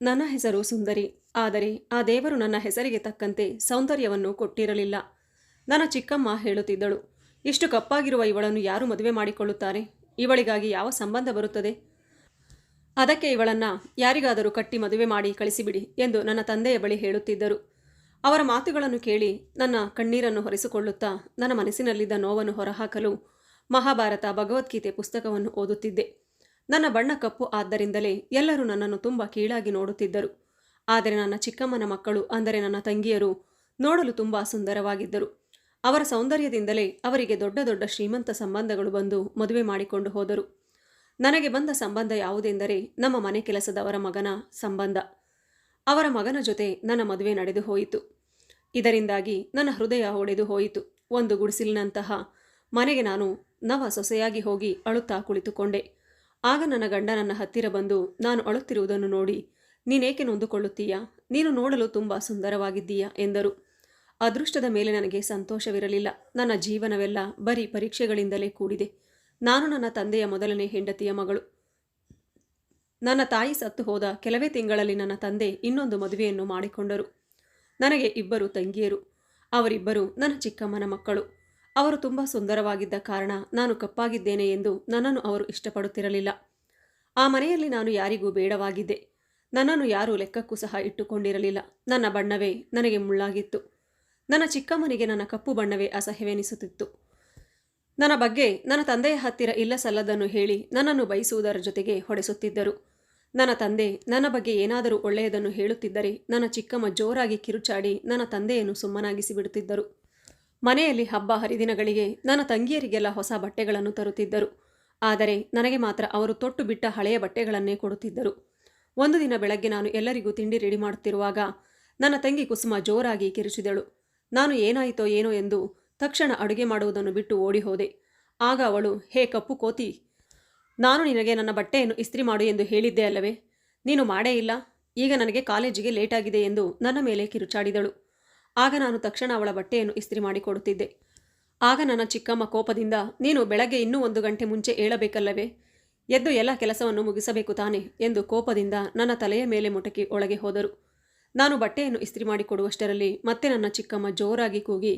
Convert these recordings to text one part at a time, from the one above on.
ನನ್ನ ಹೆಸರು ಸುಂದರಿ. ಆದರೆ ಆ ದೇವರು ನನ್ನ ಹೆಸರಿಗೆ ತಕ್ಕಂತೆ ಸೌಂದರ್ಯವನ್ನು ಕೊಟ್ಟಿರಲಿಲ್ಲ. ನನ್ನ ಚಿಕ್ಕಮ್ಮ ಹೇಳುತ್ತಿದ್ದಳು, ಇಷ್ಟು ಕಪ್ಪಾಗಿರುವ ಇವಳನ್ನು ಯಾರು ಮದುವೆ ಮಾಡಿಕೊಳ್ಳುತ್ತಾರೆ? ಇವಳಿಗಾಗಿ ಯಾವ ಸಂಬಂಧ ಬರುತ್ತದೆ? ಅದಕ್ಕೆ ಇವಳನ್ನ ಯಾರಿಗಾದರೂ ಕಟ್ಟಿ ಮದುವೆ ಮಾಡಿ ಕಳಿಸಿಬಿಡಿ ಎಂದು ನನ್ನ ತಂದೆಯ ಬಳಿ ಹೇಳುತ್ತಿದ್ದರು. ಅವರ ಮಾತುಗಳನ್ನು ಕೇಳಿ ನನ್ನ ಕಣ್ಣೀರನ್ನು ಹೊರಿಸಿಕೊಳ್ಳುತ್ತಾ ನನ್ನ ಮನಸ್ಸಿನಲ್ಲಿದ್ದ ನೋವನ್ನು ಹೊರಹಾಕಲು ಮಹಾಭಾರತ ಭಗವದ್ಗೀತೆ ಪುಸ್ತಕವನ್ನು ಓದುತ್ತಿದ್ದೆ. ನನ್ನ ಬಣ್ಣ ಕಪ್ಪು ಆದ್ದರಿಂದಲೇ ಎಲ್ಲರೂ ನನ್ನನ್ನು ತುಂಬ ಕೀಳಾಗಿ ನೋಡುತ್ತಿದ್ದರು. ಆದರೆ ನನ್ನ ಚಿಕ್ಕಮ್ಮನ ಮಕ್ಕಳು, ಅಂದರೆ ನನ್ನ ತಂಗಿಯರು, ನೋಡಲು ತುಂಬ ಸುಂದರವಾಗಿದ್ದರು. ಅವರ ಸೌಂದರ್ಯದಿಂದಲೇ ಅವರಿಗೆ ದೊಡ್ಡ ದೊಡ್ಡ ಶ್ರೀಮಂತ ಸಂಬಂಧಗಳು ಬಂದು ಮದುವೆ ಮಾಡಿಕೊಂಡು ಹೋದರು. ನನಗೆ ಬಂದ ಸಂಬಂಧ ಯಾವುದೆಂದರೆ ನಮ್ಮ ಮನೆ ಕೆಲಸದವರ ಮಗನ ಸಂಬಂಧ. ಅವರ ಮಗನ ಜೊತೆ ನನ್ನ ಮದುವೆ ನಡೆದು ಹೋಯಿತು. ಇದರಿಂದಾಗಿ ನನ್ನ ಹೃದಯ ಒಡೆದು ಹೋಯಿತು. ಒಂದು ಗುಡಿಸಿಲಿನಂತಹ ಮನೆಗೆ ನಾನು ನವ ಸೊಸೆಯಾಗಿ ಹೋಗಿ ಅಳುತ್ತಾ ಕುಳಿತುಕೊಂಡೆ. ಆಗ ನನ್ನ ಗಂಡ ನನ್ನ ಹತ್ತಿರ ಬಂದು, ನಾನು ಅಳುತ್ತಿರುವುದನ್ನು ನೋಡಿ, ನೀನೇಕೆ ನೊಂದುಕೊಳ್ಳುತ್ತೀಯಾ? ನೀನು ನೋಡಲು ತುಂಬ ಸುಂದರವಾಗಿದ್ದೀಯಾ? ಎಂದರು. ಅದೃಷ್ಟದ ಮೇಲೆ ನನಗೆ ಸಂತೋಷವಿರಲಿಲ್ಲ. ನನ್ನ ಜೀವನವೆಲ್ಲ ಬರೀ ಪರೀಕ್ಷೆಗಳಿಂದಲೇ ಕೂಡಿದೆ. ನಾನು ನನ್ನ ತಂದೆಯ ಮೊದಲನೇ ಹೆಂಡತಿಯ ಮಗಳು. ನನ್ನ ತಾಯಿ ಸತ್ತು ಹೋದ ಕೆಲವೇ ತಿಂಗಳಲ್ಲಿ ನನ್ನ ತಂದೆ ಇನ್ನೊಂದು ಮದುವೆಯನ್ನು ಮಾಡಿಕೊಂಡರು. ನನಗೆ ಇಬ್ಬರು ತಂಗಿಯರು. ಅವರಿಬ್ಬರು ನನ್ನ ಚಿಕ್ಕಮ್ಮನ ಮಕ್ಕಳು. ಅವರು ತುಂಬ ಸುಂದರವಾಗಿದ್ದ ಕಾರಣ ನಾನು ಕಪ್ಪಾಗಿದ್ದೇನೆ ಎಂದು ನನ್ನನ್ನು ಅವರು ಇಷ್ಟಪಡುತ್ತಿರಲಿಲ್ಲ. ಆ ಮನೆಯಲ್ಲಿ ನಾನು ಯಾರಿಗೂ ಬೇಡವಾಗಿದ್ದೆ. ನನ್ನನ್ನು ಯಾರೂ ಲೆಕ್ಕಕ್ಕೂ ಸಹ ಇಟ್ಟುಕೊಂಡಿರಲಿಲ್ಲ. ನನ್ನ ಬಣ್ಣವೇ ನನಗೆ ಮುಳ್ಳಾಗಿತ್ತು. ನನ್ನ ಚಿಕ್ಕಮ್ಮನಿಗೆ ನನ್ನ ಕಪ್ಪು ಬಣ್ಣವೇ ಅಸಹ್ಯವೆನಿಸುತ್ತಿತ್ತು. ನನ್ನ ಬಗ್ಗೆ ನನ್ನ ತಂದೆಯ ಹತ್ತಿರ ಇಲ್ಲ ಸಲ್ಲದನ್ನು ಹೇಳಿ ನನ್ನನ್ನು ಬಯಸುವುದರ ಜೊತೆಗೆ ಹೊಡೆಸುತ್ತಿದ್ದರು. ನನ್ನ ತಂದೆ ನನ್ನ ಬಗ್ಗೆ ಏನಾದರೂ ಒಳ್ಳೆಯದನ್ನು ಹೇಳುತ್ತಿದ್ದರೆ ನನ್ನ ಚಿಕ್ಕಮ್ಮ ಜೋರಾಗಿ ಕಿರುಚಾಡಿ ನನ್ನ ತಂದೆಯನ್ನು ಸುಮ್ಮನಾಗಿಸಿ ಬಿಡುತ್ತಿದ್ದರು ಮನೆಯಲ್ಲಿ ಹಬ್ಬ ಹರಿದಿನಗಳಿಗೆ ನನ್ನ ತಂಗಿಯರಿಗೆಲ್ಲ ಹೊಸ ಬಟ್ಟೆಗಳನ್ನು ತರುತ್ತಿದ್ದರು. ಆದರೆ ನನಗೆ ಮಾತ್ರ ಅವರು ತೊಟ್ಟು ಬಿಟ್ಟ ಹಳೆಯ ಬಟ್ಟೆಗಳನ್ನೇ ಕೊಡುತ್ತಿದ್ದರು. ಒಂದು ದಿನ ಬೆಳಗ್ಗೆ ನಾನು ಎಲ್ಲರಿಗೂ ತಿಂಡಿ ರೆಡಿ ಮಾಡುತ್ತಿರುವಾಗ ನನ್ನ ತಂಗಿ ಕುಸುಮ ಜೋರಾಗಿ ಕಿರುಚಿದಳು. ನಾನು ಏನಾಯಿತೋ ಏನೋ ಎಂದು ತಕ್ಷಣ ಅಡುಗೆ ಮಾಡುವುದನ್ನು ಬಿಟ್ಟು ಓಡಿ ಹೋದೆ ಆಗ ಅವಳು, ಹೇ ಕಪ್ಪು ಕೋತಿ, ನಾನು ನಿನಗೆ ನನ್ನ ಬಟ್ಟೆಯನ್ನು ಇಸ್ತ್ರಿ ಮಾಡು ಎಂದು ಹೇಳಿದ್ದೆ ಅಲ್ಲವೇ? ನೀನು ಮಾಡೇ ಇಲ್ಲ. ಈಗ ನನಗೆ ಕಾಲೇಜಿಗೆ ಲೇಟಾಗಿದೆ ಎಂದು ನನ್ನ ಮೇಲೆ ಕಿರುಚಾಡಿದಳು. ಆಗ ನಾನು ತಕ್ಷಣ ಅವಳ ಬಟ್ಟೆಯನ್ನು ಇಸ್ತ್ರಿ ಮಾಡಿಕೊಡುತ್ತಿದ್ದೆ ಆಗ ನನ್ನ ಚಿಕ್ಕಮ್ಮ ಕೋಪದಿಂದ, ನೀನು ಬೆಳಗ್ಗೆ ಇನ್ನೂ ಒಂದು ಗಂಟೆ ಮುಂಚೆ ಏಳಬೇಕಲ್ಲವೇ? ಎದ್ದು ಎಲ್ಲ ಕೆಲಸವನ್ನು ಮುಗಿಸಬೇಕು ತಾನೆ? ಎಂದು ಕೋಪದಿಂದ ನನ್ನ ತಲೆಯ ಮೇಲೆ ಮುಟಕಿ ಒಳಗೆ ಹೋದರು. ನಾನು ಬಟ್ಟೆಯನ್ನು ಇಸ್ತ್ರಿ ಮಾಡಿಕೊಡುವಷ್ಟರಲ್ಲಿ ಮತ್ತೆ ನನ್ನ ಚಿಕ್ಕಮ್ಮ ಜೋರಾಗಿ ಕೂಗಿ,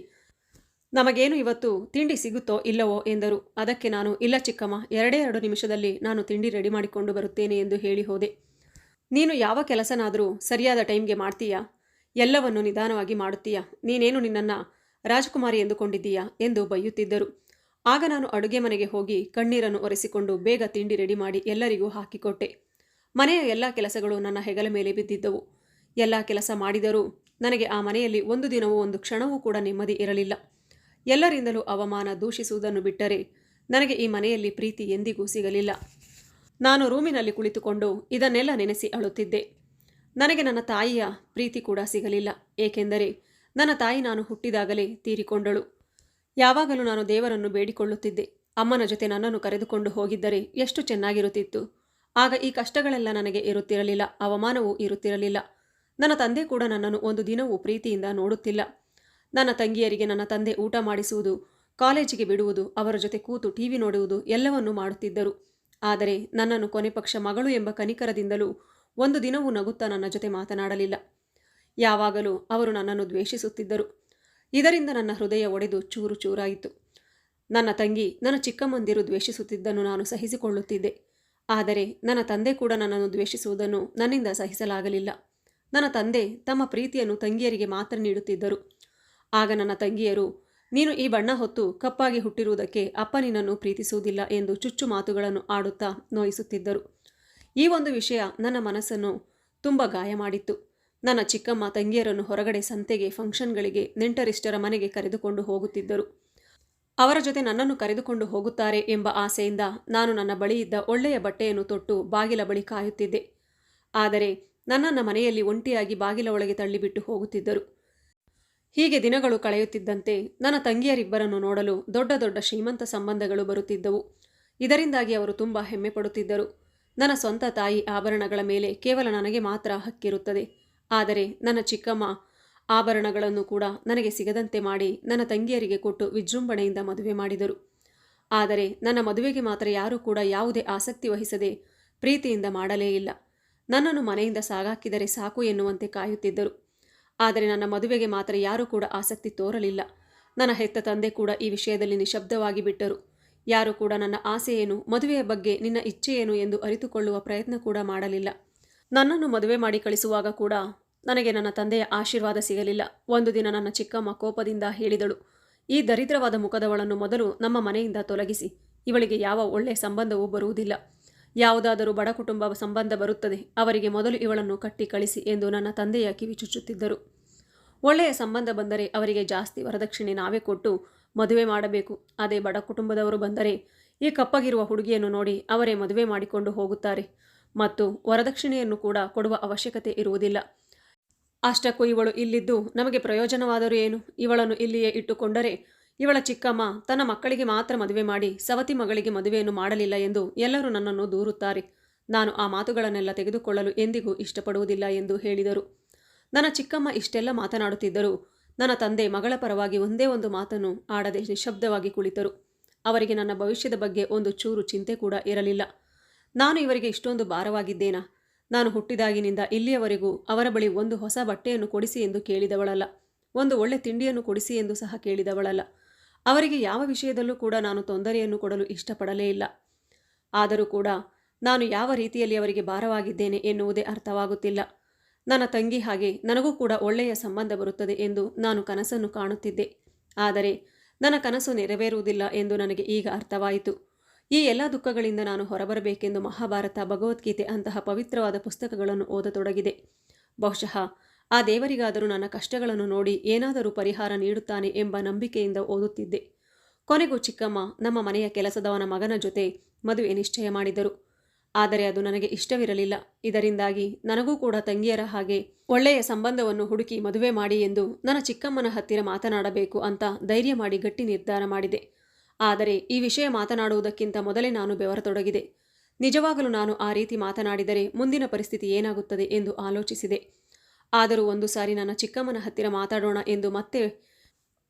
ನಮಗೇನು ಇವತ್ತು ತಿಂಡಿ ಸಿಗುತ್ತೋ ಇಲ್ಲವೋ? ಎಂದರು. ಅದಕ್ಕೆ ನಾನು, ಇಲ್ಲ ಚಿಕ್ಕಮ್ಮ, ಎರಡೇ ಎರಡು ನಿಮಿಷದಲ್ಲಿ ನಾನು ತಿಂಡಿ ರೆಡಿ ಮಾಡಿಕೊಂಡು ಬರುತ್ತೇನೆ ಎಂದು ಹೇಳಿ ಹೋದೆ ನೀನು ಯಾವ ಕೆಲಸನಾದರೂ ಸರಿಯಾದ ಟೈಮ್ಗೆ ಮಾಡ್ತೀಯಾ? ಎಲ್ಲವನ್ನು ನಿಧಾನವಾಗಿ ಮಾಡುತ್ತೀಯಾ? ನೀನೇನು ನಿನ್ನನ್ನು ರಾಜಕುಮಾರಿ ಎಂದುಕೊಂಡಿದ್ದೀಯಾ? ಎಂದು ಬೈಯುತ್ತಿದ್ದರು. ಆಗ ನಾನು ಅಡುಗೆ ಮನೆಗೆ ಹೋಗಿ ಕಣ್ಣೀರನ್ನು ಒರೆಸಿಕೊಂಡು ಬೇಗ ತಿಂಡಿ ರೆಡಿ ಮಾಡಿ ಎಲ್ಲರಿಗೂ ಹಾಕಿಕೊಟ್ಟೆ. ಮನೆಯ ಎಲ್ಲ ಕೆಲಸಗಳು ನನ್ನ ಹೆಗಲ ಮೇಲೆ ಬಿದ್ದಿದ್ದವು. ಎಲ್ಲ ಕೆಲಸ ಮಾಡಿದರೂ ನನಗೆ ಆ ಮನೆಯಲ್ಲಿ ಒಂದು ದಿನವೂ ಒಂದು ಕ್ಷಣವೂ ಕೂಡ ನೆಮ್ಮದಿ ಇರಲಿಲ್ಲ. ಎಲ್ಲರಿಂದಲೂ ಅವಮಾನ ದೂಷಿಸುವುದನ್ನು ಬಿಟ್ಟರೆ ನನಗೆ ಈ ಮನೆಯಲ್ಲಿ ಪ್ರೀತಿ ಎಂದಿಗೂ ಸಿಗಲಿಲ್ಲ. ನಾನು ರೂಮಿನಲ್ಲಿ ಕುಳಿತುಕೊಂಡು ಇದನ್ನೆಲ್ಲ ನೆನೆಸಿ ಅಳುತ್ತಿದ್ದೆ. ನನಗೆ ನನ್ನ ತಾಯಿಯ ಪ್ರೀತಿ ಕೂಡ ಸಿಗಲಿಲ್ಲ, ಏಕೆಂದರೆ ನನ್ನ ತಾಯಿ ನಾನು ಹುಟ್ಟಿದಾಗಲೇ ತೀರಿಕೊಂಡಳು. ಯಾವಾಗಲೂ ನಾನು ದೇವರನ್ನು ಬೇಡಿಕೊಳ್ಳುತ್ತಿದ್ದೆ. ಅಮ್ಮನ ಜೊತೆ ನನ್ನನ್ನು ಕರೆದುಕೊಂಡು ಹೋಗಿದ್ದರೆ ಎಷ್ಟು ಚೆನ್ನಾಗಿರುತ್ತಿತ್ತು. ಆಗ ಈ ಕಷ್ಟಗಳೆಲ್ಲ ನನಗೆ ಇರುತ್ತಿರಲಿಲ್ಲ, ಅವಮಾನವೂ ಇರುತ್ತಿರಲಿಲ್ಲ. ನನ್ನ ತಂದೆ ಕೂಡ ನನ್ನನ್ನು ಒಂದು ದಿನವೂ ಪ್ರೀತಿಯಿಂದ ನೋಡುತ್ತಿಲ್ಲ. ನನ್ನ ತಂಗಿಯರಿಗೆ ನನ್ನ ತಂದೆ ಊಟ ಮಾಡಿಸುವುದು, ಕಾಲೇಜಿಗೆ ಬಿಡುವುದು, ಅವರ ಜೊತೆ ಕೂತು ಟಿವಿ ನೋಡುವುದು ಎಲ್ಲವನ್ನೂ ಮಾಡುತ್ತಿದ್ದರು. ಆದರೆ ನನ್ನನ್ನು ಕೊನೆ ಪಕ್ಷ ಮಗಳು ಎಂಬ ಕನಿಕರದಿಂದಲೂ ಒಂದು ದಿನವೂ ನಗುತ್ತಾ ನನ್ನ ಜೊತೆ ಮಾತನಾಡಲಿಲ್ಲ. ಯಾವಾಗಲೂ ಅವರು ನನ್ನನ್ನು ದ್ವೇಷಿಸುತ್ತಿದ್ದರು. ಇದರಿಂದ ನನ್ನ ಹೃದಯ ಒಡೆದು ಚೂರು ಚೂರಾಯಿತು. ನನ್ನ ತಂಗಿ ನನ್ನ ಚಿಕ್ಕಮ್ಮಂದಿರು ದ್ವೇಷಿಸುತ್ತಿದ್ದನ್ನು ನಾನು ಸಹಿಸಿಕೊಳ್ಳುತ್ತಿದ್ದೆ. ಆದರೆ ನನ್ನ ತಂದೆ ಕೂಡ ನನ್ನನ್ನು ದ್ವೇಷಿಸುವುದನ್ನು ನನ್ನಿಂದ ಸಹಿಸಲಾಗಲಿಲ್ಲ. ನನ್ನ ತಂದೆ ತಮ್ಮ ಪ್ರೀತಿಯನ್ನು ತಂಗಿಯರಿಗೆ ಮಾತ್ರ ನೀಡುತ್ತಿದ್ದರು. ಆಗ ನನ್ನ ತಂಗಿಯರು, ನೀನು ಈ ಬಣ್ಣ ಹೊತ್ತು ಕಪ್ಪಾಗಿ ಹುಟ್ಟಿರುವುದಕ್ಕೆ ಅಪ್ಪ ನಿನ್ನನ್ನು ಪ್ರೀತಿಸುವುದಿಲ್ಲ ಎಂದು ಚುಚ್ಚು ಮಾತುಗಳನ್ನು ಆಡುತ್ತಾ ನೋಯಿಸುತ್ತಿದ್ದರು. ಈ ಒಂದು ವಿಷಯ ನನ್ನ ಮನಸ್ಸನ್ನು ತುಂಬ ಗಾಯ ಮಾಡಿತ್ತು. ನನ್ನ ಚಿಕ್ಕಮ್ಮ ತಂಗಿಯರನ್ನು ಹೊರಗಡೆ ಸಂತೆಗೆ, ಫಂಕ್ಷನ್ಗಳಿಗೆ, ನೆಂಟರಿಷ್ಟರ ಮನೆಗೆ ಕರೆದುಕೊಂಡು ಹೋಗುತ್ತಿದ್ದರು. ಅವರ ಜೊತೆ ನನ್ನನ್ನು ಕರೆದುಕೊಂಡು ಹೋಗುತ್ತಾರೆ ಎಂಬ ಆಸೆಯಿಂದ ನಾನು ನನ್ನ ಬಳಿ ಇದ್ದ ಒಳ್ಳೆಯ ಬಟ್ಟೆಯನ್ನು ತೊಟ್ಟು ಬಾಗಿಲ ಬಳಿ ಕಾಯುತ್ತಿದ್ದೆ. ಆದರೆ ನನ್ನನ್ನು ಮನೆಯಲ್ಲಿ ಒಂಟಿಯಾಗಿ ಬಾಗಿಲ ಒಳಗೆ ತಳ್ಳಿಬಿಟ್ಟು ಹೋಗುತ್ತಿದ್ದರು. ಹೀಗೆ ದಿನಗಳು ಕಳೆಯುತ್ತಿದ್ದಂತೆ ನನ್ನ ತಂಗಿಯರಿಬ್ಬರನ್ನು ನೋಡಲು ದೊಡ್ಡ ದೊಡ್ಡ ಶ್ರೀಮಂತ ಸಂಬಂಧಗಳು ಬರುತ್ತಿದ್ದವು. ಇದರಿಂದಾಗಿ ಅವರು ತುಂಬ ಹೆಮ್ಮೆ ಪಡುತ್ತಿದ್ದರು ನನ್ನ ಸ್ವಂತ ತಾಯಿ ಆಭರಣಗಳ ಮೇಲೆ ಕೇವಲ ನನಗೆ ಮಾತ್ರ ಹಕ್ಕಿರುತ್ತದೆ. ಆದರೆ ನನ್ನ ಚಿಕ್ಕಮ್ಮ ಆಭರಣಗಳನ್ನು ಕೂಡ ನನಗೆ ಸಿಗದಂತೆ ಮಾಡಿ ನನ್ನ ತಂಗಿಯರಿಗೆ ಕೊಟ್ಟು ವಿಜೃಂಭಣೆಯಿಂದ ಮದುವೆ ಮಾಡಿದರು. ಆದರೆ ನನ್ನ ಮದುವೆಗೆ ಮಾತ್ರ ಯಾರೂ ಕೂಡ ಯಾವುದೇ ಆಸಕ್ತಿ ವಹಿಸದೆ ಪ್ರೀತಿಯಿಂದ ಮಾಡಲೇ ಇಲ್ಲ. ನನ್ನನ್ನು ಮನೆಯಿಂದ ಸಾಗಾಕಿದರೆ ಸಾಕು ಎನ್ನುವಂತೆ ಕಾಯುತ್ತಿದ್ದರು. ಆದರೆ ನನ್ನ ಮದುವೆಗೆ ಮಾತ್ರ ಯಾರೂ ಕೂಡ ಆಸಕ್ತಿ ತೋರಲಿಲ್ಲ. ನನ್ನ ಹೆತ್ತ ತಂದೆ ಕೂಡ ಈ ವಿಷಯದಲ್ಲಿ ನಿಶಬ್ದವಾಗಿ ಬಿಟ್ಟರು. ಯಾರೂ ಕೂಡ ನನ್ನ ಆಸೆ ಏನು ಮದುವೆಯ ಬಗ್ಗೆ ನಿನ್ನ ಇಚ್ಛೆ ಏನು ಎಂದು ಅರಿತುಕೊಳ್ಳುವ ಪ್ರಯತ್ನ ಕೂಡ ಮಾಡಲಿಲ್ಲ. ನನ್ನನ್ನು ಮದುವೆ ಮಾಡಿ ಕಳಿಸುವಾಗ ಕೂಡ ನನಗೆ ನನ್ನ ತಂದೆಯ ಆಶೀರ್ವಾದ ಸಿಗಲಿಲ್ಲ. ಒಂದು ದಿನ ನನ್ನ ಚಿಕ್ಕಮ್ಮ ಕೋಪದಿಂದ ಹೇಳಿದಳು, ಈ ದರಿದ್ರವಾದ ಮುಖದವಳನ್ನು ಮೊದಲು ನಮ್ಮ ಮನೆಯಿಂದ ತೊಲಗಿಸಿ, ಇವಳಿಗೆ ಯಾವ ಒಳ್ಳೆಯ ಸಂಬಂಧವೂ ಬರುವುದಿಲ್ಲ. ಯಾವುದಾದರೂ ಬಡ ಕುಟುಂಬ ಸಂಬಂಧ ಬರುತ್ತದೆ, ಅವರಿಗೆ ಮೊದಲು ಇವಳನ್ನು ಕಟ್ಟಿ ಕಳಿಸಿ ಎಂದು ನನ್ನ ತಂದೆಯ ಕಿವಿ ಚುಚ್ಚುತ್ತಿದ್ದರು. ಒಳ್ಳೆಯ ಸಂಬಂಧ ಬಂದರೆ ಅವರಿಗೆ ಜಾಸ್ತಿ ವರದಕ್ಷಿಣೆ ನಾವೇ ಕೊಟ್ಟು ಮದುವೆ ಮಾಡಬೇಕು. ಅದೇ ಬಡ ಕುಟುಂಬದವರು ಬಂದರೆ ಈ ಕಪ್ಪಗಿರುವ ಹುಡುಗಿಯನ್ನು ನೋಡಿ ಅವರೇ ಮದುವೆ ಮಾಡಿಕೊಂಡು ಹೋಗುತ್ತಾರೆ. ಮತ್ತು ವರದಕ್ಷಿಣೆಯನ್ನು ಕೂಡ ಕೊಡುವ ಅವಶ್ಯಕತೆ ಇರುವುದಿಲ್ಲ. ಅಷ್ಟಕ್ಕೂ ಇವಳು ಇಲ್ಲಿದ್ದು ನಮಗೆ ಪ್ರಯೋಜನವಾದರೂ ಏನು? ಇವಳನ್ನು ಇಲ್ಲಿಯೇ ಇಟ್ಟುಕೊಂಡರೆ ಇವಳ ಚಿಕ್ಕಮ್ಮ ತನ್ನ ಮಕ್ಕಳಿಗೆ ಮಾತ್ರ ಮದುವೆ ಮಾಡಿ ಸವತಿ ಮಗಳಿಗೆ ಮದುವೆಯನ್ನು ಮಾಡಲಿಲ್ಲ ಎಂದು ಎಲ್ಲರೂ ನನ್ನನ್ನು ದೂರುತ್ತಾರೆ. ನಾನು ಆ ಮಾತುಗಳನ್ನೆಲ್ಲ ತೆಗೆದುಕೊಳ್ಳಲು ಎಂದಿಗೂ ಇಷ್ಟಪಡುವುದಿಲ್ಲ ಎಂದು ಹೇಳಿದರು. ನನ್ನ ಚಿಕ್ಕಮ್ಮ ಇಷ್ಟೆಲ್ಲ ಮಾತನಾಡುತ್ತಿದ್ದರೂ ನನ್ನ ತಂದೆ ಮಗಳ ಪರವಾಗಿ ಒಂದೇ ಒಂದು ಮಾತನ್ನು ಆಡದೆ ನಿಶಬ್ದವಾಗಿ ಕುಳಿತರು. ಅವರಿಗೆ ನನ್ನ ಭವಿಷ್ಯದ ಬಗ್ಗೆ ಒಂದು ಚೂರು ಚಿಂತೆ ಕೂಡ ಇರಲಿಲ್ಲ. ನಾನು ಇವರಿಗೆ ಇಷ್ಟೊಂದು ಭಾರವಾಗಿದ್ದೇನಾ? ನಾನು ಹುಟ್ಟಿದಾಗಿನಿಂದ ಇಲ್ಲಿಯವರೆಗೂ ಅವರ ಬಳಿ ಒಂದು ಹೊಸ ಬಟ್ಟೆಯನ್ನು ಕೊಡಿಸಿ ಎಂದು ಕೇಳಿದವಳಲ್ಲ. ಒಂದು ಒಳ್ಳೆ ತಿಂಡಿಯನ್ನು ಕೊಡಿಸಿ ಎಂದು ಸಹ ಕೇಳಿದವಳಲ್ಲ. ಅವರಿಗೆ ಯಾವ ವಿಷಯದಲ್ಲೂ ಕೂಡ ನಾನು ತೊಂದರೆಯನ್ನು ಕೊಡಲು ಇಷ್ಟಪಡಲೇ ಇಲ್ಲ. ಆದರೂ ಕೂಡ ನಾನು ಯಾವ ರೀತಿಯಲ್ಲಿ ಅವರಿಗೆ ಭಾರವಾಗಿದ್ದೇನೆ ಎನ್ನುವುದೇ ಅರ್ಥವಾಗುತ್ತಿಲ್ಲ. ನನ್ನ ತಂಗಿ ಹಾಗೆ ನನಗೂ ಕೂಡ ಒಳ್ಳೆಯ ಸಂಬಂಧ ಬರುತ್ತದೆ ಎಂದು ನಾನು ಕನಸನ್ನು ಕಾಣುತ್ತಿದ್ದೆ. ಆದರೆ ನನ್ನ ಕನಸು ನೆರವೇರುವುದಿಲ್ಲ ಎಂದು ನನಗೆ ಈಗ ಅರ್ಥವಾಯಿತು. ಈ ಎಲ್ಲ ದುಃಖಗಳಿಂದ ನಾನು ಹೊರಬರಬೇಕೆಂದು ಮಹಾಭಾರತ, ಭಗವದ್ಗೀತೆ ಅಂತಹ ಪವಿತ್ರವಾದ ಪುಸ್ತಕಗಳನ್ನು ಓದತೊಡಗಿದೆ. ಬಹುಶಃ ಆ ದೇವರಿಗಾದರೂ ನನ್ನ ಕಷ್ಟಗಳನ್ನು ನೋಡಿ ಏನಾದರೂ ಪರಿಹಾರ ನೀಡುತ್ತಾನೆ ಎಂಬ ನಂಬಿಕೆಯಿಂದ ಓದುತ್ತಿದ್ದೆ. ಕೊನೆಗೂ ಚಿಕ್ಕಮ್ಮ ನಮ್ಮ ಮನೆಯ ಕೆಲಸದವನ ಮಗನ ಜೊತೆ ಮದುವೆ ನಿಶ್ಚಯ ಮಾಡಿದರು. ಆದರೆ ಅದು ನನಗೆ ಇಷ್ಟವಿರಲಿಲ್ಲ. ಇದರಿಂದಾಗಿ ನನಗೂ ಕೂಡ ತಂಗಿಯರ ಹಾಗೆ ಒಳ್ಳೆಯ ಸಂಬಂಧವನ್ನು ಹುಡುಕಿ ಮದುವೆ ಮಾಡಿ ಎಂದು ನನ್ನ ಚಿಕ್ಕಮ್ಮನ ಹತ್ತಿರ ಮಾತನಾಡಬೇಕು ಅಂತ ಧೈರ್ಯ ಮಾಡಿ ಗಟ್ಟಿ ನಿರ್ಧಾರ ಮಾಡಿದೆ. ಆದರೆ ಈ ವಿಷಯ ಮಾತನಾಡುವುದಕ್ಕಿಂತ ಮೊದಲೇ ನಾನು ಬೆವರತೊಡಗಿದೆ. ನಿಜವಾಗಲೂ ನಾನು ಆ ರೀತಿ ಮಾತನಾಡಿದರೆ ಮುಂದಿನ ಪರಿಸ್ಥಿತಿ ಏನಾಗುತ್ತದೆ ಎಂದು ಆಲೋಚಿಸಿದೆ. ಆದರೂ ಒಂದು ಸಾರಿ ನನ್ನ ಚಿಕ್ಕಮ್ಮನ ಹತ್ತಿರ ಮಾತಾಡೋಣ ಎಂದು ಮತ್ತೆ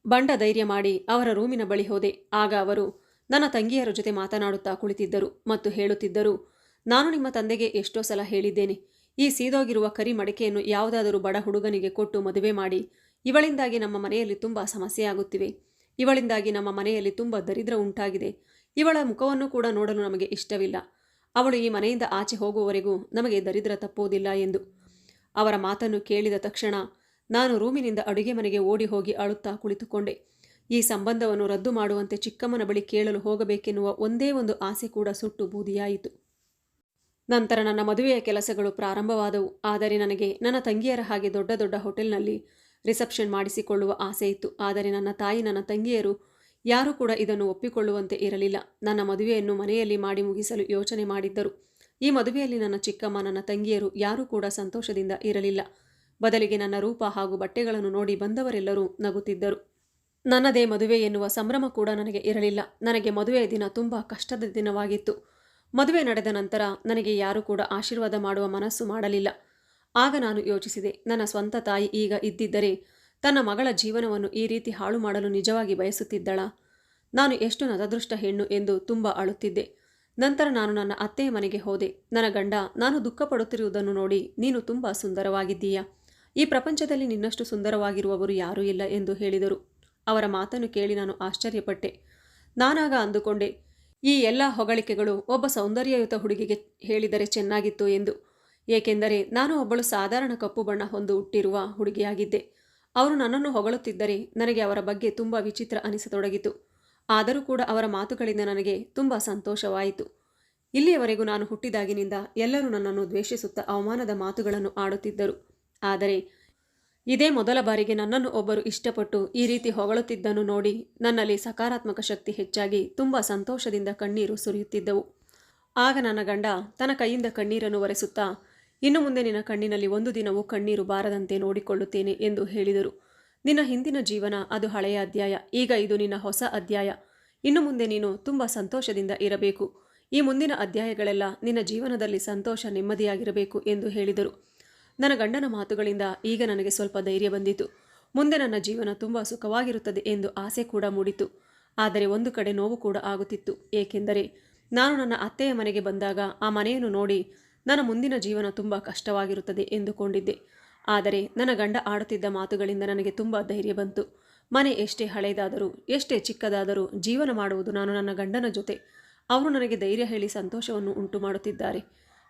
ಬಂಡ ಧೈರ್ಯ ಮಾಡಿ ಅವರ ರೂಮಿನ ಬಳಿ ಹೋದೆ. ಆಗ ಅವರು ನನ್ನ ತಂಗಿಯರ ಜೊತೆ ಮಾತನಾಡುತ್ತಾ ಕುಳಿತಿದ್ದರು ಮತ್ತು ಹೇಳುತ್ತಿದ್ದರು ನಾನು ನಿಮ್ಮ ತಂದೆಗೆ ಎಷ್ಟೋ ಸಲ ಹೇಳಿದ್ದೇನೆ. ಈ ಸೀದೋಗಿರುವ ಕರಿ ಮಡಕೆಯನ್ನು ಯಾವುದಾದರೂ ಬಡ ಹುಡುಗನಿಗೆ ಕೊಟ್ಟು ಮದುವೆ ಮಾಡಿ. ಇವಳಿಂದಾಗಿ ನಮ್ಮ ಮನೆಯಲ್ಲಿ ತುಂಬ ಸಮಸ್ಯೆಯಾಗುತ್ತಿವೆ ಇವಳಿಂದಾಗಿ ನಮ್ಮ ಮನೆಯಲ್ಲಿ ತುಂಬ ದರಿದ್ರ ಉಂಟಾಗಿದೆ. ಇವಳ ಮುಖವನ್ನು ಕೂಡ ನೋಡಲು ನಮಗೆ ಇಷ್ಟವಿಲ್ಲ. ಅವಳು ಈ ಮನೆಯಿಂದ ಆಚೆ ಹೋಗುವವರೆಗೂ ನಮಗೆ ದರಿದ್ರ ತಪ್ಪುವುದಿಲ್ಲ ಎಂದು. ಅವರ ಮಾತನ್ನು ಕೇಳಿದ ತಕ್ಷಣ ನಾನು ರೂಮಿನಿಂದ ಅಡುಗೆ ಮನೆಗೆ ಓಡಿ ಹೋಗಿ ಅಳುತ್ತಾ ಕುಳಿತುಕೊಂಡೆ. ಈ ಸಂಬಂಧವನ್ನು ರದ್ದು ಮಾಡುವಂತೆ ಚಿಕ್ಕಮ್ಮನ ಬಳಿ ಕೇಳಲು ಹೋಗಬೇಕೆನ್ನುವ ಒಂದೇ ಒಂದು ಆಸೆ ಕೂಡ ಸುಟ್ಟು ಬೂದಿಯಾಯಿತು. ನಂತರ ನನ್ನ ಮದುವೆಯ ಕೆಲಸಗಳು ಪ್ರಾರಂಭವಾದವು. ಆದರೆ ನನಗೆ ನನ್ನ ತಂಗಿಯರ ಹಾಗೆ ದೊಡ್ಡ ದೊಡ್ಡ ಹೋಟೆಲ್ನಲ್ಲಿ ರಿಸೆಪ್ಷನ್ ಮಾಡಿಸಿಕೊಳ್ಳುವ ಆಸೆ ಇತ್ತು. ಆದರೆ ನನ್ನ ತಾಯಿ, ನನ್ನ ತಂಗಿಯರು ಯಾರೂ ಕೂಡ ಇದನ್ನು ಒಪ್ಪಿಕೊಳ್ಳುವಂತೆ ಇರಲಿಲ್ಲ. ನನ್ನ ಮದುವೆಯನ್ನು ಮನೆಯಲ್ಲಿ ಮಾಡಿ ಮುಗಿಸಲು ಯೋಚನೆ ಮಾಡಿದ್ದರು. ಈ ಮದುವೆಯಲ್ಲಿ ನನ್ನ ಚಿಕ್ಕಮ್ಮ, ನನ್ನ ತಂಗಿಯರು ಯಾರೂ ಕೂಡ ಸಂತೋಷದಿಂದ ಇರಲಿಲ್ಲ. ಬದಲಿಗೆ ನನ್ನ ರೂಪ ಹಾಗೂ ಬಟ್ಟೆಗಳನ್ನು ನೋಡಿ ಬಂದವರೆಲ್ಲರೂ ನಗುತ್ತಿದ್ದರು. ನನ್ನದೇ ಮದುವೆ ಎನ್ನುವ ಸಂಭ್ರಮ ಕೂಡ ನನಗೆ ಇರಲಿಲ್ಲ. ನನಗೆ ಮದುವೆಯ ದಿನ ತುಂಬ ಕಷ್ಟದ ದಿನವಾಗಿತ್ತು. ಮದುವೆ ನಡೆದ ನಂತರ ನನಗೆ ಯಾರೂ ಕೂಡ ಆಶೀರ್ವಾದ ಮಾಡುವ ಮನಸ್ಸು ಮಾಡಲಿಲ್ಲ. ಆಗ ನಾನು ಯೋಚಿಸಿದೆ, ನನ್ನ ಸ್ವಂತ ತಾಯಿ ಈಗ ಇದ್ದಿದ್ದರೆ ತನ್ನ ಮಗಳ ಜೀವನವನ್ನು ಈ ರೀತಿ ಹಾಳು ಮಾಡಲು ನಿಜವಾಗಿ ಬಯಸುತ್ತಿದ್ದಳ. ನಾನು ಎಷ್ಟು ನದದೃಷ್ಟ ಹೆಣ್ಣು ಎಂದು ತುಂಬ ಅಳುತ್ತಿದ್ದೆ. ನಂತರ ನಾನು ನನ್ನ ಅತ್ತೆಯ ಮನೆಗೆ ಹೋದೆ. ನನ್ನ ಗಂಡ, ನಾನು ದುಃಖ ಪಡುತ್ತಿರುವುದನ್ನು ನೋಡಿ ನೀನು ತುಂಬ ಸುಂದರವಾಗಿದ್ದೀಯಾ? ಈ ಪ್ರಪಂಚದಲ್ಲಿ ನಿನ್ನಷ್ಟು ಸುಂದರವಾಗಿರುವವರು ಯಾರೂ ಇಲ್ಲ ಎಂದು ಹೇಳಿದರು. ಅವರ ಮಾತನ್ನು ಕೇಳಿ ನಾನು ಆಶ್ಚರ್ಯಪಟ್ಟೆ. ನಾನಾಗ ಅಂದುಕೊಂಡೆ ಈ ಎಲ್ಲ ಹೊಗಳಿಕೆಗಳು ಒಬ್ಬ ಸೌಂದರ್ಯಯುತ ಹುಡುಗಿಗೆ ಹೇಳಿದರೆ ಚೆನ್ನಾಗಿತ್ತು ಎಂದು. ಏಕೆಂದರೆ ನಾನು ಒಬ್ಬಳು ಸಾಧಾರಣ ಕಪ್ಪು ಬಣ್ಣ ಹೊಂದು ಹುಟ್ಟಿರುವ ಹುಡುಗಿಯಾಗಿದ್ದೆ. ಅವರು ನನ್ನನ್ನು ಹೊಗಳುತ್ತಿದ್ದರೆ ನನಗೆ ಅವರ ಬಗ್ಗೆ ತುಂಬ ವಿಚಿತ್ರ ಅನಿಸತೊಡಗಿತು. ಆದರೂ ಕೂಡ ಅವರ ಮಾತುಗಳಿಂದ ನನಗೆ ತುಂಬ ಸಂತೋಷವಾಯಿತು. ಇಲ್ಲಿಯವರೆಗೂ ನಾನು ಹುಟ್ಟಿದಾಗಿನಿಂದ ಎಲ್ಲರೂ ನನ್ನನ್ನು ದ್ವೇಷಿಸುತ್ತಾ ಅವಮಾನದ ಮಾತುಗಳನ್ನು ಆಡುತ್ತಿದ್ದರು. ಆದರೆ ಇದೇ ಮೊದಲ ಬಾರಿಗೆ ನನ್ನನ್ನು ಒಬ್ಬರು ಇಷ್ಟಪಟ್ಟು ಈ ರೀತಿ ಹೊಗಳುತ್ತಿದ್ದನ್ನು ನೋಡಿ ನನ್ನಲ್ಲಿ ಸಕಾರಾತ್ಮಕ ಶಕ್ತಿ ಹೆಚ್ಚಾಗಿ ತುಂಬ ಸಂತೋಷದಿಂದ ಕಣ್ಣೀರು ಸುರಿಯುತ್ತಿದ್ದವು. ಆಗ ನನ್ನ ಗಂಡ ತನ್ನ ಕೈಯಿಂದ ಕಣ್ಣೀರನ್ನು ಒರೆಸುತ್ತಾ, ಇನ್ನು ಮುಂದೆ ನಿನ್ನ ಕಣ್ಣಿನಲ್ಲಿ ಒಂದು ದಿನವೂ ಕಣ್ಣೀರು ಬಾರದಂತೆ ನೋಡಿಕೊಳ್ಳುತ್ತೇನೆ ಎಂದು ಹೇಳಿದರು. ನಿನ್ನ ಹಿಂದಿನ ಜೀವನ ಅದು ಹಳೆಯ ಅಧ್ಯಾಯ, ಈಗ ಇದು ನಿನ್ನ ಹೊಸ ಅಧ್ಯಾಯ. ಇನ್ನು ಮುಂದೆ ನೀನು ತುಂಬ ಸಂತೋಷದಿಂದ ಇರಬೇಕು. ಈ ಮುಂದಿನ ಅಧ್ಯಾಯಗಳೆಲ್ಲ ನಿನ್ನ ಜೀವನದಲ್ಲಿ ಸಂತೋಷ ನೆಮ್ಮದಿಯಾಗಿರಬೇಕು ಎಂದು ಹೇಳಿದರು. ನನ್ನ ಗಂಡನ ಮಾತುಗಳಿಂದ ಈಗ ನನಗೆ ಸ್ವಲ್ಪ ಧೈರ್ಯ ಬಂದಿತು. ಮುಂದೆ ನನ್ನ ಜೀವನ ತುಂಬ ಸುಖವಾಗಿರುತ್ತದೆ ಎಂದು ಆಸೆ ಕೂಡ ಮೂಡಿತು. ಆದರೆ ಒಂದು ಕಡೆ ನೋವು ಕೂಡ ಆಗುತ್ತಿತ್ತು. ಏಕೆಂದರೆ ನಾನು ನನ್ನ ಅತ್ತೆಯ ಮನೆಗೆ ಬಂದಾಗ ಆ ಮನೆಯನ್ನು ನೋಡಿ ನನ್ನ ಮುಂದಿನ ಜೀವನ ತುಂಬ ಕಷ್ಟವಾಗಿರುತ್ತದೆ ಎಂದುಕೊಂಡಿದ್ದೆ. ಆದರೆ ನನ್ನ ಗಂಡ ಆಡುತ್ತಿದ್ದ ಮಾತುಗಳಿಂದ ನನಗೆ ತುಂಬ ಧೈರ್ಯ ಬಂತು. ಮನೆ ಎಷ್ಟೇ ಹಳೆಯದಾದರೂ ಎಷ್ಟೇ ಚಿಕ್ಕದಾದರೂ ಜೀವನ ಮಾಡುವುದು ನಾನು ನನ್ನ ಗಂಡನ ಜೊತೆ. ಅವರು ನನಗೆ ಧೈರ್ಯ ಹೇಳಿ ಸಂತೋಷವನ್ನು ಉಂಟು ಮಾಡುತ್ತಿದ್ದಾರೆ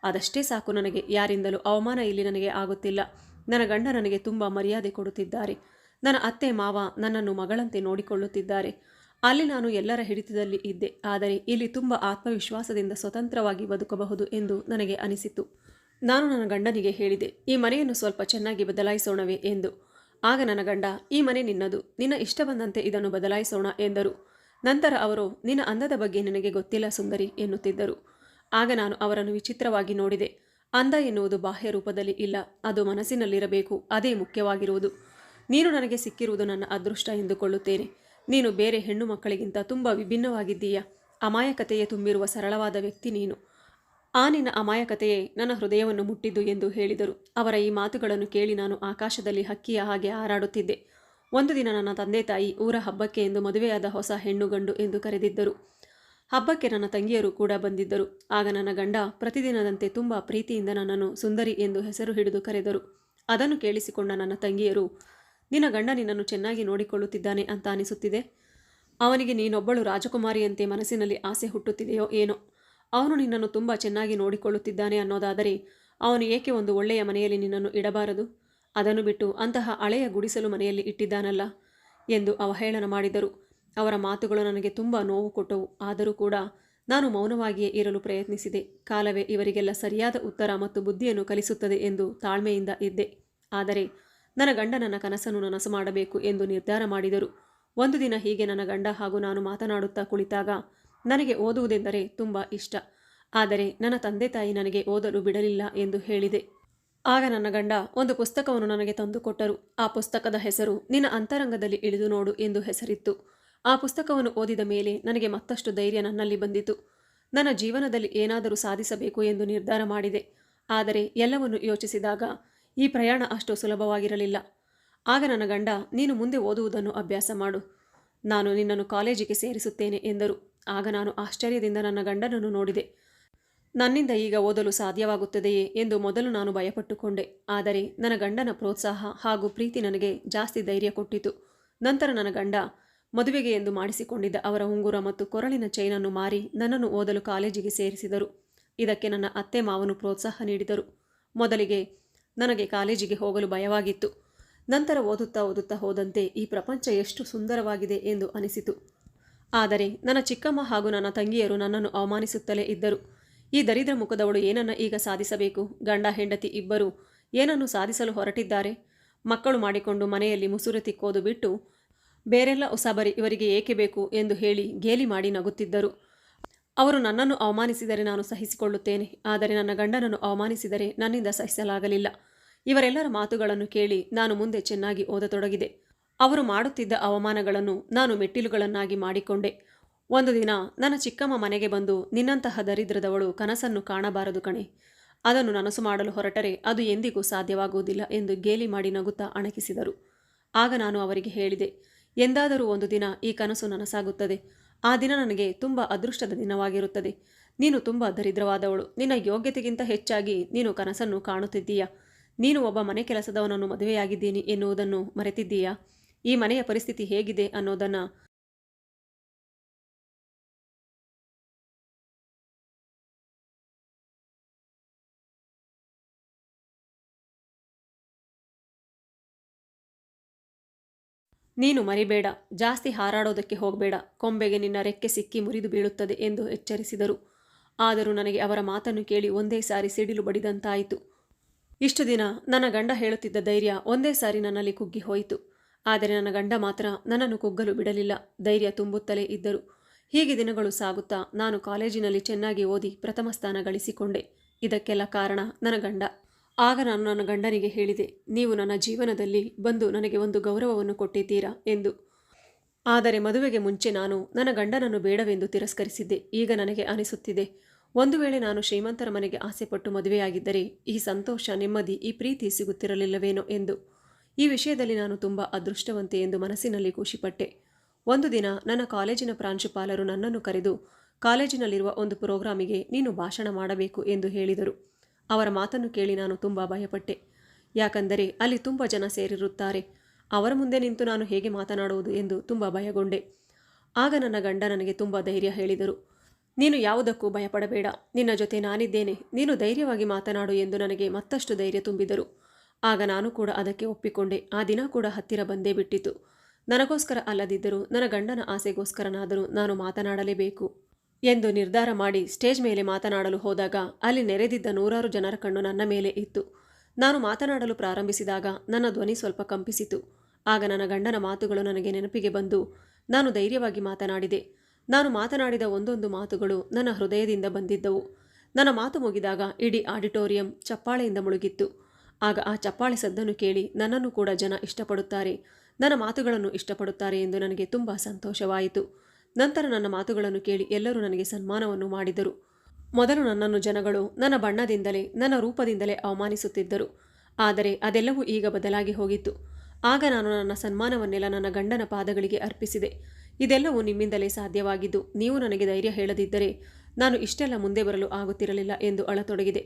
ಅದಷ್ಟೇ ಸಾಕು ನನಗೆ. ಯಾರಿಂದಲೂ ಅವಮಾನ ಇಲ್ಲಿ ನನಗೆ ಆಗುತ್ತಿಲ್ಲ. ನನ್ನ ಗಂಡ ನನಗೆ ತುಂಬ ಮರ್ಯಾದೆ ಕೊಡುತ್ತಿದ್ದಾರೆ. ನನ್ನ ಅತ್ತೆ ಮಾವ ನನ್ನನ್ನು ಮಗಳಂತೆ ನೋಡಿಕೊಳ್ಳುತ್ತಿದ್ದಾರೆ. ಅಲ್ಲಿ ನಾನು ಎಲ್ಲರ ಹಿಡಿತದಲ್ಲಿ ಇದ್ದೆ. ಆದರೆ ಇಲ್ಲಿ ತುಂಬ ಆತ್ಮವಿಶ್ವಾಸದಿಂದ ಸ್ವತಂತ್ರವಾಗಿ ಬದುಕಬಹುದು ಎಂದು ನನಗೆ ಅನಿಸಿತು. ನಾನು ನನ್ನ ಗಂಡನಿಗೆ ಹೇಳಿದೆ, ಈ ಮನೆಯನ್ನು ಸ್ವಲ್ಪ ಚೆನ್ನಾಗಿ ಬದಲಾಯಿಸೋಣವೇ ಎಂದು. ಆಗ ನನ್ನ ಗಂಡ, ಈ ಮನೆ ನಿನ್ನದು. ನಿನ್ನ ಇಷ್ಟ ಬಂದಂತೆ ಇದನ್ನು ಬದಲಾಯಿಸೋಣ ಎಂದರು. ನಂತರ ಅವರು, ನಿನ್ನ ಅಂದದ ಬಗ್ಗೆ ನಿನಗೆ ಗೊತ್ತಿಲ್ಲ ಸುಂದರಿ ಎನ್ನುತ್ತಿದ್ದರು. ಆಗ ನಾನು ಅವರನ್ನು ವಿಚಿತ್ರವಾಗಿ ನೋಡಿದೆ. ಅಂದ ಎನ್ನುವುದು ಬಾಹ್ಯ ರೂಪದಲ್ಲಿ ಇಲ್ಲ, ಅದು ಮನಸ್ಸಿನಲ್ಲಿರಬೇಕು, ಅದೇ ಮುಖ್ಯವಾಗಿರುವುದು. ನೀನು ನನಗೆ ಸಿಕ್ಕಿರುವುದು ನನ್ನ ಅದೃಷ್ಟ ಎಂದುಕೊಳ್ಳುತ್ತೇನೆ. ನೀನು ಬೇರೆ ಹೆಣ್ಣು ಮಕ್ಕಳಿಗಿಂತ ತುಂಬ ವಿಭಿನ್ನವಾಗಿದ್ದೀಯ? ಅಮಾಯಕತೆಯೇ ತುಂಬಿರುವ ಸರಳವಾದ ವ್ಯಕ್ತಿ ನೀನು. ಆ ನಿನ್ನ ಅಮಾಯಕತೆಯೇ ನನ್ನ ಹೃದಯವನ್ನು ಮುಟ್ಟಿದ್ದು ಎಂದು ಹೇಳಿದರು. ಅವರ ಈ ಮಾತುಗಳನ್ನು ಕೇಳಿ ನಾನು ಆಕಾಶದಲ್ಲಿ ಹಕ್ಕಿಯ ಹಾಗೆ ಹಾರಾಡುತ್ತಿದ್ದೆ. ಒಂದು ದಿನ ನನ್ನ ತಂದೆ ತಾಯಿ ಊರ ಹಬ್ಬಕ್ಕೆ ಎಂದು ಮದುವೆಯಾದ ಹೊಸ ಹೆಣ್ಣು ಗಂಡು ಎಂದು ಕರೆದಿದ್ದರು. ಹಬ್ಬಕ್ಕೆ ನನ್ನ ತಂಗಿಯರು ಕೂಡ ಬಂದಿದ್ದರು. ಆಗ ನನ್ನ ಗಂಡ ಪ್ರತಿದಿನದಂತೆ ತುಂಬ ಪ್ರೀತಿಯಿಂದ ನನ್ನನ್ನು ಸುಂದರಿ ಎಂದು ಹೆಸರು ಹಿಡಿದು ಕರೆದರು. ಅದನ್ನು ಕೇಳಿಸಿಕೊಂಡ ನನ್ನ ತಂಗಿಯರು, ನಿನ್ನ ಗಂಡ ನಿನ್ನನ್ನು ಚೆನ್ನಾಗಿ ನೋಡಿಕೊಳ್ಳುತ್ತಿದ್ದಾನೆ ಅಂತ ಅನಿಸುತ್ತಿದೆ. ಅವನಿಗೆ ನೀನೊಬ್ಬಳು ರಾಜಕುಮಾರಿಯಂತೆ ಮನಸ್ಸಿನಲ್ಲಿ ಆಸೆ ಹುಟ್ಟುತ್ತಿದೆಯೋ ಏನೋ. ಅವನು ನಿನ್ನನ್ನು ತುಂಬ ಚೆನ್ನಾಗಿ ನೋಡಿಕೊಳ್ಳುತ್ತಿದ್ದಾನೆ ಅನ್ನೋದಾದರೆ ಅವನು ಏಕೆ ಒಂದು ಒಳ್ಳೆಯ ಮನೆಯಲ್ಲಿ ನಿನ್ನನ್ನು ಇಡಬಾರದು? ಅದನ್ನು ಬಿಟ್ಟು ಅಂತಹ ಹಳೆಯ ಗುಡಿಸಲು ಮನೆಯಲ್ಲಿ ಇಟ್ಟಿದ್ದಾನಲ್ಲ ಎಂದು ಅವಹೇಳನ ಮಾಡಿದರು. ಅವರ ಮಾತುಗಳು ನನಗೆ ತುಂಬ ನೋವು ಕೊಟ್ಟವು. ಆದರೂ ಕೂಡ ನಾನು ಮೌನವಾಗಿಯೇ ಇರಲು ಪ್ರಯತ್ನಿಸಿದೆ. ಕಾಲವೇ ಇವರಿಗೆಲ್ಲ ಸರಿಯಾದ ಉತ್ತರ ಮತ್ತು ಬುದ್ಧಿಯನ್ನು ಕಲಿಸುತ್ತದೆ ಎಂದು ತಾಳ್ಮೆಯಿಂದ ಇದ್ದೆ. ಆದರೆ ನನ್ನ ಗಂಡ ನನ್ನ ಕನಸನ್ನು ನನಸು ಮಾಡಬೇಕು ಎಂದು ನಿರ್ಧಾರ ಮಾಡಿದರು. ಒಂದು ದಿನ ಹೀಗೆ ನನ್ನ ಗಂಡ ಹಾಗೂ ನಾನು ಮಾತನಾಡುತ್ತಾ ಕುಳಿತಾಗ ನನಗೆ ಓದುವುದೆಂದರೆ ತುಂಬ ಇಷ್ಟ. ಆದರೆ ನನ್ನ ತಂದೆ ತಾಯಿ ನನಗೆ ಓದಲು ಬಿಡಲಿಲ್ಲ ಎಂದು ಹೇಳಿದೆ. ಆಗ ನನ್ನ ಗಂಡ ಒಂದು ಪುಸ್ತಕವನ್ನು ನನಗೆ ತಂದುಕೊಟ್ಟರು. ಆ ಪುಸ್ತಕದ ಹೆಸರು ನಿನ್ನ ಅಂತರಂಗದಲ್ಲಿ ಇಳಿದು ನೋಡು ಎಂದು ಹೆಸರಿತ್ತು. ಆ ಪುಸ್ತಕವನ್ನು ಓದಿದ ಮೇಲೆ ನನಗೆ ಮತ್ತಷ್ಟು ಧೈರ್ಯ ನನ್ನಲ್ಲಿ ಬಂದಿತು. ನನ್ನ ಜೀವನದಲ್ಲಿ ಏನಾದರೂ ಸಾಧಿಸಬೇಕು ಎಂದು ನಿರ್ಧಾರ ಮಾಡಿದೆ. ಆದರೆ ಎಲ್ಲವನ್ನು ಯೋಚಿಸಿದಾಗ ಈ ಪ್ರಯಾಣ ಅಷ್ಟು ಸುಲಭವಾಗಿರಲಿಲ್ಲ. ಆಗ ನನ್ನ ಗಂಡ, ನೀನು ಮುಂದೆ ಓದುವುದನ್ನು ಅಭ್ಯಾಸ ಮಾಡು. ನಾನು ನಿನ್ನನ್ನು ಕಾಲೇಜಿಗೆ ಸೇರಿಸುತ್ತೇನೆ ಎಂದರು. ಆಗ ನಾನು ಆಶ್ಚರ್ಯದಿಂದ ನನ್ನ ಗಂಡನನ್ನು ನೋಡಿದೆ. ನನ್ನಿಂದ ಈಗ ಓದಲು ಸಾಧ್ಯವಾಗುತ್ತದೆಯೇ ಎಂದು ಮೊದಲು ನಾನು ಭಯಪಟ್ಟುಕೊಂಡೆ. ಆದರೆ ನನ್ನ ಗಂಡನ ಪ್ರೋತ್ಸಾಹ ಹಾಗೂ ಪ್ರೀತಿ ನನಗೆ ಜಾಸ್ತಿ ಧೈರ್ಯ ಕೊಟ್ಟಿತು. ನಂತರ ನನ್ನ ಗಂಡ ಮದುವೆಗೆ ಎಂದು ಮಾಡಿಸಿಕೊಂಡಿದ್ದ ಅವರ ಉಂಗುರ ಮತ್ತು ಕೊರಳಿನ ಚೈನನ್ನು ಮಾರಿ ನನ್ನನ್ನು ಓದಲು ಕಾಲೇಜಿಗೆ ಸೇರಿಸಿದರು. ಇದಕ್ಕೆ ನನ್ನ ಅತ್ತೆ ಮಾವನು ಪ್ರೋತ್ಸಾಹ ನೀಡಿದರು. ಮೊದಲಿಗೆ ನನಗೆ ಕಾಲೇಜಿಗೆ ಹೋಗಲು ಭಯವಾಗಿತ್ತು. ನಂತರ ಓದುತ್ತಾ ಓದುತ್ತಾ ಹೋದಂತೆ ಈ ಪ್ರಪಂಚ ಎಷ್ಟು ಸುಂದರವಾಗಿದೆ ಎಂದು ಅನಿಸಿತು. ಆದರೆ ನನ್ನ ಚಿಕ್ಕಮ್ಮ ಹಾಗೂ ನನ್ನ ತಂಗಿಯರು ನನ್ನನ್ನು ಅವಮಾನಿಸುತ್ತಲೇ ಇದ್ದರು. ಈ ದರಿದ್ರ ಮುಖದವಳು ಏನನ್ನ ಈಗ ಸಾಧಿಸಬೇಕು? ಗಂಡ, ಹೆಂಡತಿ ಇಬ್ಬರು ಏನನ್ನು ಸಾಧಿಸಲು ಹೊರಟಿದ್ದಾರೆ? ಮಕ್ಕಳು ಮಾಡಿಕೊಂಡು ಮನೆಯಲ್ಲಿ ಮುಸುರು ತಿಕ್ಕೋದು ಬಿಟ್ಟು ಬೇರೆಲ್ಲ ಉಸಾಬರಿ, ಇವರಿಗೆ ಏಕೆ ಬೇಕು ಎಂದು ಹೇಳಿ ಗೇಲಿ ಮಾಡಿ ನಗುತ್ತಿದ್ದರು. ಅವರು ನನ್ನನ್ನು ಅವಮಾನಿಸಿದರೆ ನಾನು ಸಹಿಸಿಕೊಳ್ಳುತ್ತೇನೆ, ಆದರೆ ನನ್ನ ಗಂಡನನ್ನು ಅವಮಾನಿಸಿದರೆ ನನ್ನಿಂದ ಸಹಿಸಲಾಗಲಿಲ್ಲ. ಇವರೆಲ್ಲರ ಮಾತುಗಳನ್ನು ಕೇಳಿ ನಾನು ಮುಂದೆ ಚೆನ್ನಾಗಿ ಓದತೊಡಗಿದೆ. ಅವರು ಮಾಡುತ್ತಿದ್ದ ಅವಮಾನಗಳನ್ನು ನಾನು ಮೆಟ್ಟಿಲುಗಳನ್ನಾಗಿ ಮಾಡಿಕೊಂಡೆ. ಒಂದು ದಿನ ನನ್ನ ಚಿಕ್ಕಮ್ಮ ಮನೆಗೆ ಬಂದು ನಿನ್ನಂತಹ ದರಿದ್ರದವಳು ಕನಸನ್ನು ಕಾಣಬಾರದು ಕಣೆ. ಅದನ್ನು ನನಸು ಮಾಡಲು ಹೊರಟರೆ ಅದು ಎಂದಿಗೂ ಸಾಧ್ಯವಾಗುವುದಿಲ್ಲ ಎಂದು ಗೇಲಿ ಮಾಡಿ ನಗುತ್ತಾ ಅಣಕಿಸಿದರು. ಆಗ ನಾನು ಅವರಿಗೆ ಹೇಳಿದೆ ಎಂದಾದರೂ ಒಂದು ದಿನ ಈ ಕನಸು ನನಸಾಗುತ್ತದೆ. ಆ ದಿನ ನನಗೆ ತುಂಬ ಅದೃಷ್ಟದ ದಿನವಾಗಿರುತ್ತದೆ. ನೀನು ತುಂಬ ದರಿದ್ರವಾದವಳು. ನಿನ್ನ ಯೋಗ್ಯತೆಗಿಂತ ಹೆಚ್ಚಾಗಿ ನೀನು ಕನಸನ್ನು ಕಾಣುತ್ತಿದ್ದೀಯಾ? ನೀನು ಒಬ್ಬ ಮನೆ ಕೆಲಸದವನನ್ನು ಮದುವೆಯಾಗಿದ್ದೀನಿ ಎನ್ನುವುದನ್ನು ಮರೆತಿದ್ದೀಯಾ? ಈ ಮನೆಯ ಪರಿಸ್ಥಿತಿ ಹೇಗಿದೆ ಅನ್ನೋದನ್ನು ನೀನು ಮರಿಬೇಡ, ಜಾಸ್ತಿ ಹಾರಾಡೋದಕ್ಕೆ ಹೋಗಬೇಡ, ಕೊಂಬೆಗೆ ನಿನ್ನ ರೆಕ್ಕೆ ಸಿಕ್ಕಿ ಮುರಿದು ಬೀಳುತ್ತದೆ ಎಂದು ಎಚ್ಚರಿಸಿದರು. ಆದರೂ ನನಗೆ ಅವರ ಮಾತನ್ನು ಕೇಳಿ ಒಂದೇ ಸಾರಿ ಸಿಡಿಲು ಬಡಿದಂತಾಯಿತು. ಇಷ್ಟು ದಿನ ನನ್ನ ಗಂಡ ಹೇಳುತ್ತಿದ್ದ ಧೈರ್ಯ ಒಂದೇ ಸಾರಿ ನನ್ನಲ್ಲಿ ಕುಗ್ಗಿ ಹೋಯಿತು. ಆದರೆ ನನ್ನ ಗಂಡ ಮಾತ್ರ ನನ್ನನ್ನು ಕುಗ್ಗಲು ಬಿಡಲಿಲ್ಲ. ಧೈರ್ಯ ತುಂಬುತ್ತಲೇ ಇದ್ದರು. ಹೀಗೆ ದಿನಗಳು ಸಾಗುತ್ತಾ ನಾನು ಕಾಲೇಜಿನಲ್ಲಿ ಚೆನ್ನಾಗಿ ಓದಿ ಪ್ರಥಮ ಸ್ಥಾನ ಗಳಿಸಿಕೊಂಡೆ. ಇದಕ್ಕೆಲ್ಲ ಕಾರಣ ನನ್ನ ಗಂಡ. ಆಗ ನಾನು ನನ್ನ ಗಂಡನಿಗೆ ಹೇಳಿದೆ, ನೀವು ನನ್ನ ಜೀವನದಲ್ಲಿ ಬಂದು ನನಗೆ ಒಂದು ಗೌರವವನ್ನು ಕೊಟ್ಟಿದ್ದೀರಾ? ಎಂದು. ಆದರೆ ಮದುವೆಗೆ ಮುಂಚೆ ನಾನು ನನ್ನ ಗಂಡನನ್ನು ಬೇಡವೆಂದು ತಿರಸ್ಕರಿಸಿದ್ದೆ. ಈಗ ನನಗೆ ಅನಿಸುತ್ತಿದೆ, ಒಂದು ವೇಳೆ ನಾನು ಶ್ರೀಮಂತರ ಮನೆಗೆ ಆಸೆಪಟ್ಟು ಮದುವೆಯಾಗಿದ್ದರೆ ಈ ಸಂತೋಷ, ನೆಮ್ಮದಿ, ಈ ಪ್ರೀತಿ ಸಿಗುತ್ತಿರಲಿಲ್ಲವೇನೋ ಎಂದು. ಈ ವಿಷಯದಲ್ಲಿ ನಾನು ತುಂಬ ಅದೃಷ್ಟವಂತೆ ಎಂದು ಮನಸ್ಸಿನಲ್ಲಿ ಖುಷಿಪಟ್ಟೆ. ಒಂದು ದಿನ ನನ್ನ ಕಾಲೇಜಿನ ಪ್ರಾಂಶುಪಾಲರು ನನ್ನನ್ನು ಕರೆದು, ಕಾಲೇಜಿನಲ್ಲಿರುವ ಒಂದು ಪ್ರೋಗ್ರಾಮಿಗೆ ನೀನು ಭಾಷಣ ಮಾಡಬೇಕು ಎಂದು ಹೇಳಿದರು. ಅವರ ಮಾತನ್ನು ಕೇಳಿ ನಾನು ತುಂಬ ಭಯಪಟ್ಟೆ. ಯಾಕಂದರೆ ಅಲ್ಲಿ ತುಂಬ ಜನ ಸೇರಿರುತ್ತಾರೆ. ಅವರ ಮುಂದೆ ನಿಂತು ನಾನು ಹೇಗೆ ಮಾತನಾಡುವುದು ಎಂದು ತುಂಬ ಭಯಗೊಂಡೆ. ಆಗ ನನ್ನ ಗಂಡ ನನಗೆ ತುಂಬ ಧೈರ್ಯ ಹೇಳಿದರು. ನೀನು ಯಾವುದಕ್ಕೂ ಭಯಪಡಬೇಡ. ನಿನ್ನ ಜೊತೆ ನಾನಿದ್ದೇನೆ. ನೀನು ಧೈರ್ಯವಾಗಿ ಮಾತನಾಡು ಎಂದು ನನಗೆ ಮತ್ತಷ್ಟು ಧೈರ್ಯ ತುಂಬಿದರು. ಆಗ ನಾನು ಕೂಡ ಅದಕ್ಕೆ ಒಪ್ಪಿಕೊಂಡೆ. ಆ ದಿನ ಕೂಡ ಹತ್ತಿರ ಬಂದೇ ಬಿಟ್ಟಿತು. ನನಗೋಸ್ಕರ ಅಲ್ಲದಿದ್ದರೂ, ನನ್ನ ಗಂಡನ ಆಸೆಗೋಸ್ಕರನಾದರೂ ನಾನು ಮಾತನಾಡಲೇಬೇಕು. ಎಂದು ನಿರ್ಧಾರ ಮಾಡಿ ಸ್ಟೇಜ್ ಮೇಲೆ ಮಾತನಾಡಲು ಹೋದಾಗ ಅಲ್ಲಿ ನೆರೆದಿದ್ದ ನೂರಾರು ಜನರ ಕಣ್ಣು ನನ್ನ ಮೇಲೆ ಇತ್ತು. ನಾನು ಮಾತನಾಡಲು ಪ್ರಾರಂಭಿಸಿದಾಗ ನನ್ನ ಧ್ವನಿ ಸ್ವಲ್ಪ ಕಂಪಿಸಿತು. ಆಗ ನನ್ನ ಗಂಡನ ಮಾತುಗಳು ನನಗೆ ನೆನಪಿಗೆ ಬಂದು ನಾನು ಧೈರ್ಯವಾಗಿ ಮಾತನಾಡಿದೆ. ನಾನು ಮಾತನಾಡಿದ ಒಂದೊಂದು ಮಾತುಗಳು ನನ್ನ ಹೃದಯದಿಂದ ಬಂದಿದ್ದವು. ನನ್ನ ಮಾತು ಮುಗಿದಾಗ ಇಡೀ ಆಡಿಟೋರಿಯಂ ಚಪ್ಪಾಳೆಯಿಂದ ಮುಳುಗಿತ್ತು. ಆಗ ಆ ಚಪ್ಪಾಳೆ ಸದ್ದನ್ನು ಕೇಳಿ ನನ್ನನ್ನು ಕೂಡ ಜನ ಇಷ್ಟಪಡುತ್ತಾರೆ. ನನ್ನ ಮಾತುಗಳನ್ನು ಇಷ್ಟಪಡುತ್ತಾರೆ ಎಂದು ನನಗೆ ತುಂಬ ಸಂತೋಷವಾಯಿತು. ನಂತರ ನನ್ನ ಮಾತುಗಳನ್ನು ಕೇಳಿ ಎಲ್ಲರೂ ನನಗೆ ಸನ್ಮಾನವನ್ನು ಮಾಡಿದರು. ಮೊದಲು ನನ್ನನ್ನು ಜನಗಳು ನನ್ನ ಬಣ್ಣದಿಂದಲೇ, ನನ್ನ ರೂಪದಿಂದಲೇ ಅವಮಾನಿಸುತ್ತಿದ್ದರು. ಆದರೆ ಅದೆಲ್ಲವೂ ಈಗ ಬದಲಾಗಿ ಹೋಗಿತ್ತು. ಆಗ ನಾನು ನನ್ನ ಸನ್ಮಾನವನ್ನೆಲ್ಲ ನನ್ನ ಗಂಡನ ಪಾದಗಳಿಗೆ ಅರ್ಪಿಸಿದೆ. ಇದೆಲ್ಲವೂ ನಿಮ್ಮಿಂದಲೇ ಸಾಧ್ಯವಾಗಿದ್ದು, ನೀವು ನನಗೆ ಧೈರ್ಯ ಹೇಳದಿದ್ದರೆ ನಾನು ಇಷ್ಟೆಲ್ಲ ಮುಂದೆ ಬರಲು ಆಗುತ್ತಿರಲಿಲ್ಲ ಎಂದು ಅಳತೊಡಗಿದೆ.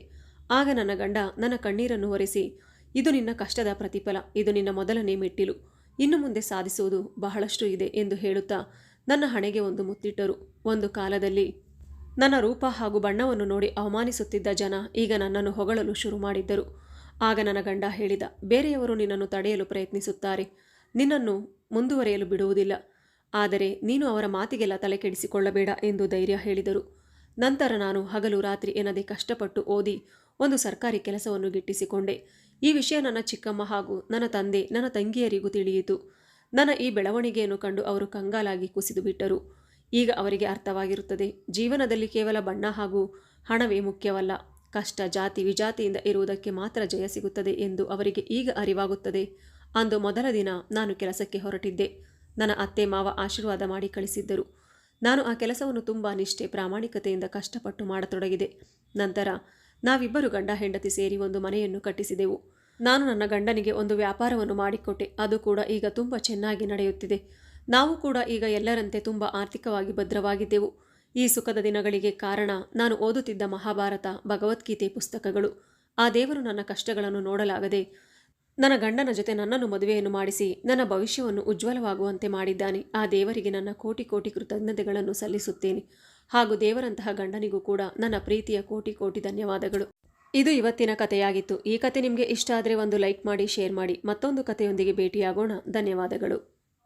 ಆಗ ನನ್ನ ಗಂಡ ನನ್ನ ಕಣ್ಣೀರನ್ನು ಒರೆಸಿ, ಇದು ನಿನ್ನ ಕಷ್ಟದ ಪ್ರತಿಫಲ, ಇದು ನಿನ್ನ ಮೊದಲನೇ ಮೆಟ್ಟಿಲು. ಇನ್ನು ಮುಂದೆ ಸಾಧಿಸುವುದು ಬಹಳಷ್ಟು ಇದೆ ಎಂದು ಹೇಳುತ್ತಾ ನನ್ನ ಹಣೆಗೆ ಒಂದು ಮುತ್ತಿಟ್ಟರು. ಒಂದು ಕಾಲದಲ್ಲಿ ನನ್ನ ರೂಪ ಹಾಗೂ ಬಣ್ಣವನ್ನು ನೋಡಿ ಅವಮಾನಿಸುತ್ತಿದ್ದ ಜನ ಈಗ ನನ್ನನ್ನು ಹೊಗಳಲು ಶುರು ಮಾಡಿದ್ದರು. ಆಗ ನನ್ನ ಗಂಡ ಹೇಳಿದ, ಬೇರೆಯವರು ನಿನ್ನನ್ನು ತಡೆಯಲು ಪ್ರಯತ್ನಿಸುತ್ತಾರೆ. ನಿನ್ನನ್ನು ಮುಂದುವರೆಯಲು ಬಿಡುವುದಿಲ್ಲ. ಆದರೆ ನೀನು ಅವರ ಮಾತಿಗೆಲ್ಲ ತಲೆ ಕೆಡಿಸಿಕೊಳ್ಳಬೇಡ ಎಂದು ಧೈರ್ಯ ಹೇಳಿದರು. ನಂತರ ನಾನು ಹಗಲು ರಾತ್ರಿ ಎನ್ನದೆ ಕಷ್ಟಪಟ್ಟು ಓದಿ ಒಂದು ಸರ್ಕಾರಿ ಕೆಲಸವನ್ನು ಗಿಟ್ಟಿಸಿಕೊಂಡೆ. ಈ ವಿಷಯ ನನ್ನ ಚಿಕ್ಕಮ್ಮ ಹಾಗೂ ನನ್ನ ತಂದೆ, ನನ್ನ ತಂಗಿಯರಿಗೂ ತಿಳಿಯಿತು. ನನ್ನ ಈ ಬೆಳವಣಿಗೆಯನ್ನು ಕಂಡು ಅವರು ಕಂಗಾಲಾಗಿ ಕುಸಿದು ಬಿಟ್ಟರು. ಈಗ ಅವರಿಗೆ ಅರ್ಥವಾಗಿರುತ್ತದೆ, ಜೀವನದಲ್ಲಿ ಕೇವಲ ಬಣ್ಣ ಹಾಗೂ ಹಣವೇ ಮುಖ್ಯವಲ್ಲ. ಕಷ್ಟ, ಜಾತಿ, ವಿಜಾತಿಯಿಂದ ಇರುವುದಕ್ಕೆ ಮಾತ್ರ ಜಯ ಸಿಗುತ್ತದೆ ಎಂದು ಅವರಿಗೆ ಈಗ ಅರಿವಾಗುತ್ತದೆ. ಅಂದು ಮೊದಲ ದಿನ ನಾನು ಕೆಲಸಕ್ಕೆ ಹೊರಟಿದ್ದೆ. ನನ್ನ ಅತ್ತೆ ಮಾವ ಆಶೀರ್ವಾದ ಮಾಡಿ ಕಳಿಸಿದ್ದರು. ನಾನು ಆ ಕೆಲಸವನ್ನು ತುಂಬ ನಿಷ್ಠೆ, ಪ್ರಾಮಾಣಿಕತೆಯಿಂದ ಕಷ್ಟಪಟ್ಟು ಮಾಡತೊಡಗಿದೆ. ನಂತರ ನಾವಿಬ್ಬರು ಗಂಡ, ಹೆಂಡತಿ ಸೇರಿ ಒಂದು ಮನೆಯನ್ನು ಕಟ್ಟಿಸಿದೆವು. ನಾನು ನನ್ನ ಗಂಡನಿಗೆ ಒಂದು ವ್ಯಾಪಾರವನ್ನು ಮಾಡಿಕೊಟ್ಟೆ. ಅದು ಕೂಡ ಈಗ ತುಂಬ ಚೆನ್ನಾಗಿ ನಡೆಯುತ್ತಿದೆ. ನಾವು ಕೂಡ ಈಗ ಎಲ್ಲರಂತೆ ತುಂಬ ಆರ್ಥಿಕವಾಗಿ ಭದ್ರವಾಗಿದ್ದೆವು. ಈ ಸುಖದ ದಿನಗಳಿಗೆ ಕಾರಣ ನಾನು ಓದುತ್ತಿದ್ದ ಮಹಾಭಾರತ, ಭಗವದ್ಗೀತೆ ಪುಸ್ತಕಗಳು. ಆ ದೇವರು ನನ್ನ ಕಷ್ಟಗಳನ್ನು ನೋಡಲಾಗದೆ ನನ್ನ ಗಂಡನ ಜೊತೆ ನನ್ನನ್ನು ಮದುವೆಯನ್ನು ಮಾಡಿಸಿ ನನ್ನ ಭವಿಷ್ಯವನ್ನು ಉಜ್ವಲವಾಗುವಂತೆ ಮಾಡಿದ್ದಾನೆ. ಆ ದೇವರಿಗೆ ನನ್ನ ಕೋಟಿ ಕೋಟಿ ಕೃತಜ್ಞತೆಗಳನ್ನು ಸಲ್ಲಿಸುತ್ತೇನೆ. ಹಾಗೂ ದೇವರಂತಹ ಗಂಡನಿಗೂ ಕೂಡ ನನ್ನ ಪ್ರೀತಿಯ ಕೋಟಿ ಕೋಟಿ ಧನ್ಯವಾದಗಳು. ಇದು ಇವತ್ತಿನ ಕಥೆಯಾಗಿತ್ತು. ಈ ಕತೆ ನಿಮಗೆ ಇಷ್ಟ ಆದರೆ ಒಂದು ಲೈಕ್ ಮಾಡಿ, ಶೇರ್ ಮಾಡಿ. ಮತ್ತೊಂದು ಕಥೆಯೊಂದಿಗೆ ಭೇಟಿಯಾಗೋಣ. ಧನ್ಯವಾದಗಳು.